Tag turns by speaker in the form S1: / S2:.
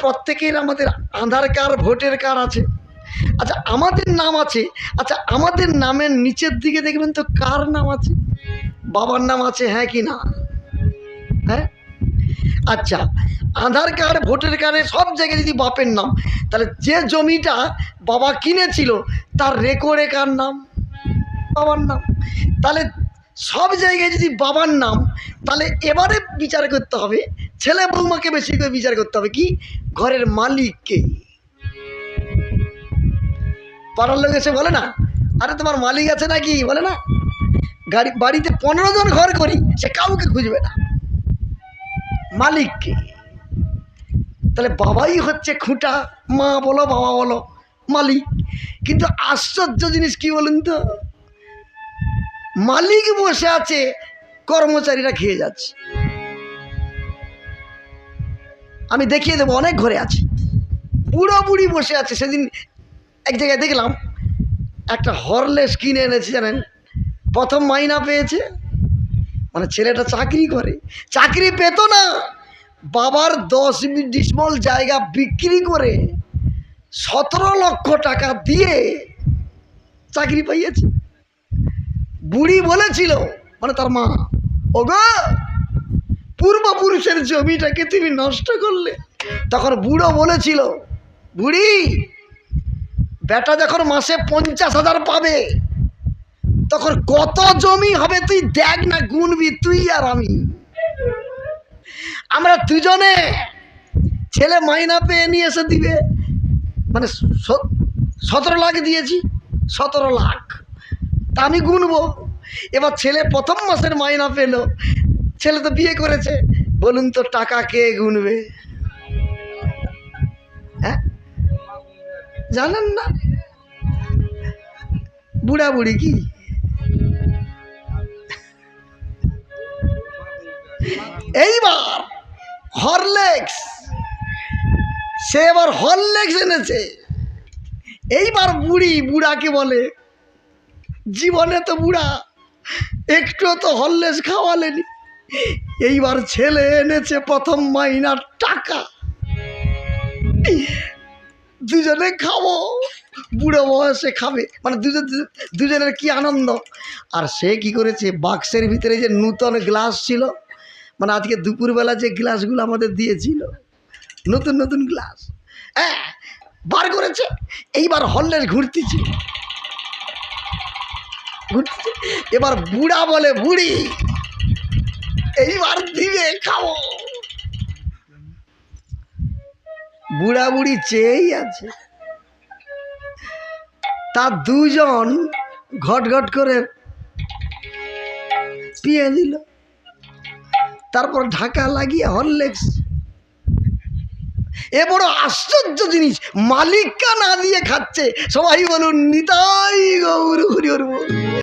S1: প্রত্যেকের আমাদের আধার কার্ড, ভোটের কার্ড আছে। আচ্ছা আমাদের নাম আছে। আচ্ছা আমাদের নামের নিচের দিকে দেখবেন তো কার নাম আছে? বাবার নাম আছে হ্যাঁ কি না? হ্যাঁ? আচ্ছা আধার কার্ড, ভোটের কার্ডে সব জায়গায় যদি বাপের নাম, তাহলে যে জমিটা বাবা কিনেছিল, তার রেকর্ডে কার নাম? বাবার নাম। তাহলে সব জায়গায় যদি বাবার নাম, তাহলে এবারে বিচার করতে হবে ছেলে বৌমাকে বেশি করে বিচার করতে হবে কি? ঘরের মালিককে। পাড়ার লোক এসে বলে না, আরে তোমার মালিক আছে নাকি? বলে না, গাড়ি, বাড়িতে পনেরো জন ঘর করি, সে কাউকে খুঁজবে না। মালিককে। তাহলে বাবাই হচ্ছে খুঁটা, মা বলো, বাবা বলো, মালিক। কিন্তু আশ্চর্য জিনিস কি বলুন তো? মালিক বসে আছে, কর্মচারীরা খেয়ে যাচ্ছে। আমি দেখিয়ে দেবো, অনেক ঘরে আছে। বুড়ো বুড়ি বসে আছে, সেদিন এক জায়গায় দেখলাম, একটা হরলেস কিনে এনেছে জানেন? প্রথম মাইনা পেয়েছে মানে ছেলেটা চাকরি করে। চাকরি পেত না, বাবার দশ ডিসমল জায়গা বিক্রি করে সতেরো লক্ষ টাকা দিয়ে চাকরি পাইয়েছে। বুড়ি বলেছিল মানে তার মা, ওগো পূর্বপুরুষের জমিটাকে তুমি নষ্ট করলে। তখন বুড়ো বলেছিল, বুড়ি, বেটা যখন মাসে পঞ্চাশ হাজার পাবে, তখন কত জমি হবে তুই দেখ না, গুনবি তুই আর আমি। আমরা দুজনে ছেলে মাইনা পেয়ে নিয়ে এসে দিবে। মানে সতেরো লাখ দিয়েছি, সতেরো লাখ। তা আমি গুনবো। এবার ছেলে প্রথম মাসের মাইনা পেল ছেলে তো বিয়ে করেছে। বলুন তো টাকা কে গুনবে? হ্যাঁ? জানেন না? বুড়া বুড়ি কি? এইবার হরলেক্স। সে এবার হরলেক্স এনেছে। এইবার বুড়ি বুড়াকে বলে, জীবনে তো বুড়া একটু তো হরলেক্স খাওয়ালেনি। এইবার ছেলে এনেছে প্রথম মাইনার টাকা। দুজনে খাব, বুড়ো বয়সে খাবে। মানে দুজন, দুজনের কি আনন্দ? আর সে কি করেছে? বাক্সের ভিতরে যে নূতন গ্লাস ছিল মানে আজকে দুপুরবেলা যে গ্লাসগুলো আমাদের দিয়েছিল, নতুন নতুন গ্লাস। হ্যাঁ বার করেছে। এইবার হল্লের ঘুরতেছে ঘুরতেছে এবার বুড়া বলে, বুড়ি এইবার দিবে, খাব। বুড়া বুড়ি চেয়েই আছে। তার দুজন ঘট ঘট করে পিয়ে দিল। তারপর ঢাকা লাগিয়ে হরলেক্স এ বড় আশ্চর্য জিনিস, মালিককা না দিয়ে খাচ্ছে, সবাই বলুন, নিতাই গৌর, হরি হরি বল।